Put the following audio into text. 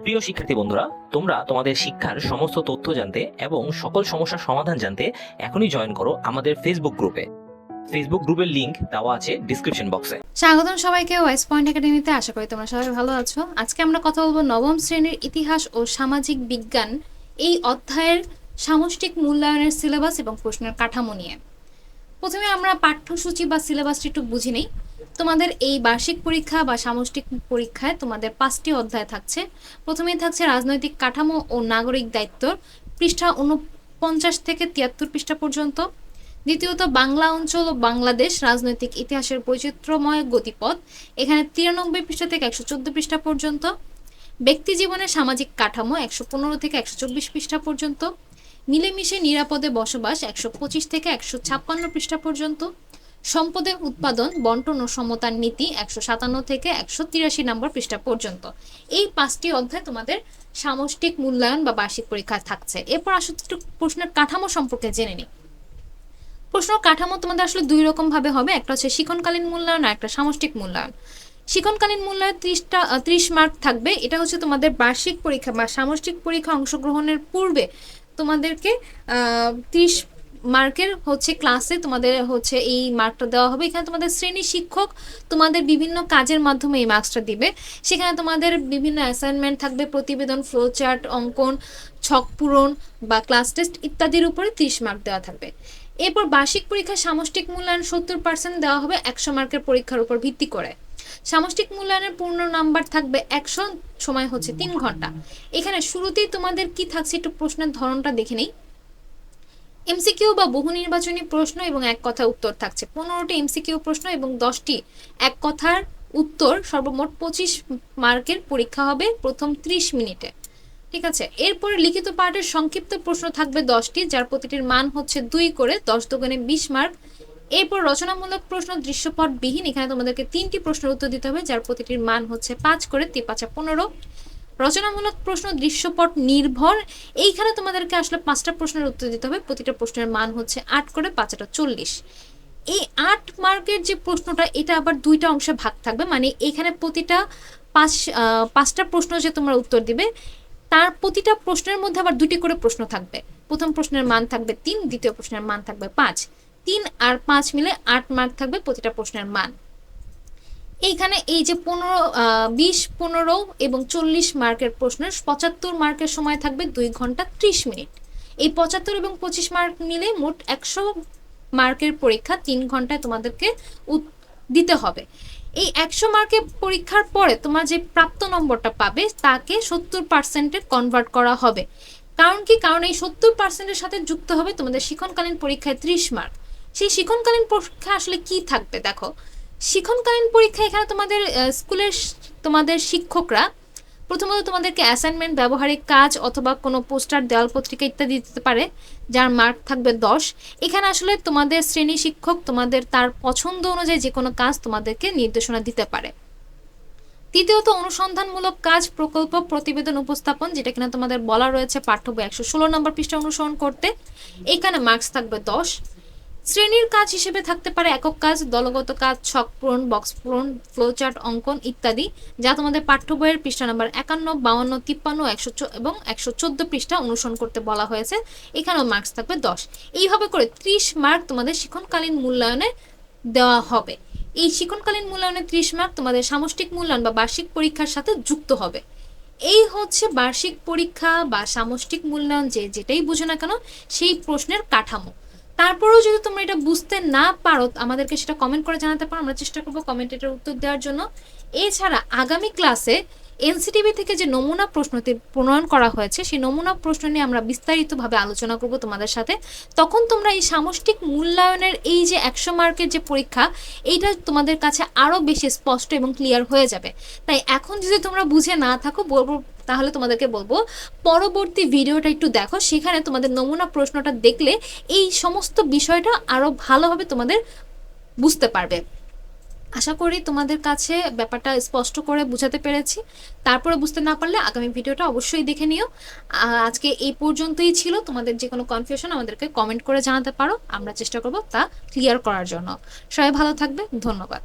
প্রিয় শিক্ষার্থী বন্ধুরা, তোমরা তোমাদের শিক্ষার সমস্ত তথ্য জানতে এবং সকল সমস্যার সমাধান জানতে এখনই জয়েন করো আমাদের ফেসবুক গ্রুপে ফেসবুক গ্রুপের লিংক দেওয়া আছে ডিসক্রিপশন বক্সে স্বাগতম সবাইকে ওয়েস্ট পয়েন্ট একাডেমিতে আশা করি তোমরা সবাই ভালো আছো। আজকে আমরা কথা বলব নবম শ্রেণির ইতিহাস ও সামাজিক বিজ্ঞান এই অধ্যায়ের সামষ্টিক মূল্যায়নের সিলেবাস এবং প্রশ্নের কাঠামো নিয়ে। প্রথমে আমরা পাঠ্যসূচি বা সিলেবাসটি একটু বুঝে নিই। তোমাদের এই বার্ষিক পরীক্ষা বা সামষ্টিক পরীক্ষায় তোমাদের পাঁচটি অধ্যায় থাকছে। প্রথমেই থাকছে রাজনৈতিক কাঠামো ও নাগরিক দায়িত্ব, পৃষ্ঠা উনপঞ্চাশ থেকে তিয়াত্তর পৃষ্ঠা পর্যন্ত। দ্বিতীয়ত, বাংলা অঞ্চল ও বাংলাদেশ রাজনৈতিক ইতিহাসের বৈচিত্র্যময় গতিপথ, এখানে তিরানব্বই পৃষ্ঠা থেকে একশো চোদ্দ পৃষ্ঠা পর্যন্ত। ব্যক্তি জীবনের সামাজিক কাঠামো একশো পনেরো থেকে একশো চব্বিশ পৃষ্ঠা পর্যন্ত। মিলেমিশে নিরাপদে বসবাস একশো পঁচিশ থেকে একশো ছাপ্পান্ন পৃষ্ঠা পর্যন্ত। সম্পদের উৎপাদন, বন্টন ও সমতার নীতি একশো সাতান্ন থেকে একশো তিরাশি নম্বর পৃষ্ঠা পর্যন্ত। এই পাঁচটি অধ্যায় তোমাদের সামষ্টিক মূল্যায়ন বা বার্ষিক পরীক্ষায় থাকছে। এরপর আসলে একটু প্রশ্নের কাঠামো সম্পর্কে জেনে নিই। প্রশ্ন কাঠামো তোমাদের আসলে দুই রকম ভাবে হবে। একটা হচ্ছে শিক্ষণকালীন মূল্যায়ন আর একটা সামষ্টিক মূল্যায়ন। শিক্ষণকালীন মূল্যায়ন ত্রিশটা ত্রিশ মার্ক থাকবে। এটা হচ্ছে তোমাদের বার্ষিক পরীক্ষা বা সামষ্টিক পরীক্ষা অংশগ্রহণের পূর্বে তোমাদেরকে ত্রিশ মার্কের হচ্ছে ক্লাসে তোমাদের হচ্ছে এই মার্কটা দেওয়া হবে। এখানে তোমাদের শ্রেণি শিক্ষক তোমাদের বিভিন্ন কাজের মাধ্যমে এই মার্কসটা দিবে। সেখানে তোমাদের বিভিন্ন অ্যাসাইনমেন্ট থাকবে, প্রতিবেদন ফ্লোচার্ট অঙ্কন, ছক পূরণ বা ক্লাস টেস্ট ইত্যাদির উপরে ত্রিশ মার্ক দেওয়া থাকবে। এরপর বার্ষিক পরীক্ষা সামষ্টিক মূল্যায়ন সত্তর পার্সেন্ট দেওয়া হবে একশো মার্কের পরীক্ষার উপর ভিত্তি করে। সামষ্টিক মূল্যায়নের পূর্ণ নাম্বার থাকবে একশো, সময় হচ্ছে তিন ঘণ্টা। এখানে শুরুতেই তোমাদের কি থাকছে একটু প্রশ্নের ধরনটা দেখে নেই। এমসিকিউ বা বহু নির্বাচনী প্রশ্ন এবং এক কথা উত্তর থাকছে। পনেরোটি এমসিকিউ প্রশ্ন এবং দশটি এক কথার উত্তর সর্বমোট পঁচিশ মার্কের পরীক্ষা হবে প্রথম ত্রিশ মিনিটে। ঠিক আছে? এরপরে লিখিত পাঠের সংক্ষিপ্ত প্রশ্ন থাকবে দশটি, যার প্রতিটির মান হচ্ছে দুই করে দশ দোকানে বিশ মার্ক। এরপর রচনামূলক প্রশ্ন দৃশ্যপট বিহীন এখানে তোমাদেরকে তিনটি প্রশ্নের উত্তর দিতে হবে, যার প্রতিটির মান হচ্ছে পাঁচ করে তিন পাঁচা পনেরো। রচনামূলক প্রশ্ন, দৃশ্যপট নির্ভর। এইখানে তোমাদেরকে আসলে পাঁচটা প্রশ্নের উত্তর দিতে হবে। প্রতিটা প্রশ্নের মান হচ্ছে আট করে পাঁচটা চল্লিশ। এই আট মার্কের যে প্রশ্নটা, এটা আবার দুইটা অংশে ভাগ থাকবে। মানে এখানে প্রতিটা পাঁচ পাঁচটা প্রশ্ন যে তোমরা উত্তর দিবে, তার প্রতিটা প্রশ্নের মধ্যে আবার দুটি করে প্রশ্ন থাকবে। প্রথম প্রশ্নের মান থাকবে তিন, দ্বিতীয় প্রশ্নের মান থাকবে পাঁচ। তিন আর পাঁচ মিলে আট মার্ক থাকবে প্রতিটা প্রশ্নের মান। এইখানে এই যে পনেরো বিশ, পনেরো এবং চল্লিশ মার্কের প্রশ্নের পঁচাত্তর মার্কের সময় থাকবে দুই ঘণ্টা ত্রিশ মিনিট। এই পঁচাত্তর এবং পঁচিশ মার্ক মিলে মোট একশো মার্কের পরীক্ষা তিন ঘন্টায় তোমাদেরকে দিতে হবে। এই একশো মার্কের পরীক্ষার পরে তোমার যে প্রাপ্ত নম্বরটা পাবে তাকে সত্তর পার্সেন্টে কনভার্ট করা হবে। কারণ কি? কারণ এই সত্তর পার্সেন্টের সাথে যুক্ত হবে তোমাদের শিক্ষণকালীন পরীক্ষায় ত্রিশ মার্ক। সেই শিক্ষণকালীন পরীক্ষা আসলে কি থাকবে দেখো? শিক্ষণকালীন পরীক্ষা এখানে তোমাদের স্কুলের তোমাদের শিক্ষকরা প্রথমত তোমাদেরকে অ্যাসাইনমেন্ট ব্যবহারিক কাজ অথবা কোনো পোস্টার, দেওয়াল, পত্রিকা ইত্যাদি দিতে পারে, যার মার্ক থাকবে দশ। এখানে আসলে তোমাদের শ্রেণি শিক্ষক তোমাদের তার পছন্দ অনুযায়ী যে কোনো কাজ তোমাদেরকে নির্দেশনা দিতে পারে। তৃতীয়ত, অনুসন্ধানমূলক কাজ, প্রকল্প, প্রতিবেদন, উপস্থাপন, যেটা কিনা তোমাদের বলা রয়েছে পাঠ্য একশো ষোলো নম্বর পৃষ্ঠা অনুসরণ করতে। এখানে মার্কস থাকবে দশ। শ্রেণির কাজ হিসেবে থাকতে পারে একক কাজ, দলগত কাজ, ছক পূরণ, বক্স পূরণ ফ্লোচার্ট অঙ্কন ইত্যাদি, যা তোমাদের পাঠ্য বইয়ের পৃষ্ঠা নাম্বার একান্ন, বাউন্ন, তিপ্পান্ন, একশো এবং একশো চোদ্দ পৃষ্ঠা অনুসরণ করতে বলা হয়েছে। এখানেও মার্কস থাকবে দশ। এইভাবে করে ত্রিশ মার্ক তোমাদের শিক্ষণকালীন মূল্যায়নে দেওয়া হবে। এই শিক্ষণকালীন মূল্যায়নে ত্রিশ মার্ক তোমাদের সামষ্টিক মূল্যায়ন বা বার্ষিক পরীক্ষার সাথে যুক্ত হবে। এই হচ্ছে বার্ষিক পরীক্ষা বা সামষ্টিক মূল্যায়ন যে যেটাই বুঝো না কেন, সেই প্রশ্নের কাঠামো। তারপরেও যদি তোমরা এটা বুঝতে না পারো, আমাদেরকে সেটা কমেন্ট করে জানাতে পারো। আমরা চেষ্টা করব কমেন্ট এটার উত্তর দেওয়ার জন্য। এছাড়া আগামী ক্লাসে এনসিটিভি থেকে যে নমুনা প্রশ্নটি প্রণয়ন করা হয়েছে, সেই নমুনা প্রশ্ন নিয়ে আমরা বিস্তারিতভাবে আলোচনা করব তোমাদের সাথে। তখন তোমরা এই সামষ্টিক মূল্যায়নের এই যে একশো মার্কের যে পরীক্ষা, এইটা তোমাদের কাছে আরও বেশি স্পষ্ট এবং ক্লিয়ার হয়ে যাবে। তাই এখন যদি তোমরা বুঝে না থাকো তাহলে তোমাদেরকে বলব, পরবর্তী ভিডিওটা একটু দেখো, সেখানে তোমাদের নমুনা প্রশ্নটা দেখলে এই সমস্ত বিষয়টা আরও ভালোভাবে তোমাদের বুঝতে পারবে। আশা করি তোমাদের কাছে ব্যাপারটা স্পষ্ট করে বুঝাতে পেরেছি। তারপরে বুঝতে না পারলে আগামী ভিডিওটা অবশ্যই দেখে নিও। আজকে এই পর্যন্তই ছিল। তোমাদের যে কোনো কনফিউশন আমাদেরকে কমেন্ট করে জানাতে পারো। আমরা চেষ্টা করব তা ক্লিয়ার করার জন্য। সবাই ভালো থাকবে। ধন্যবাদ।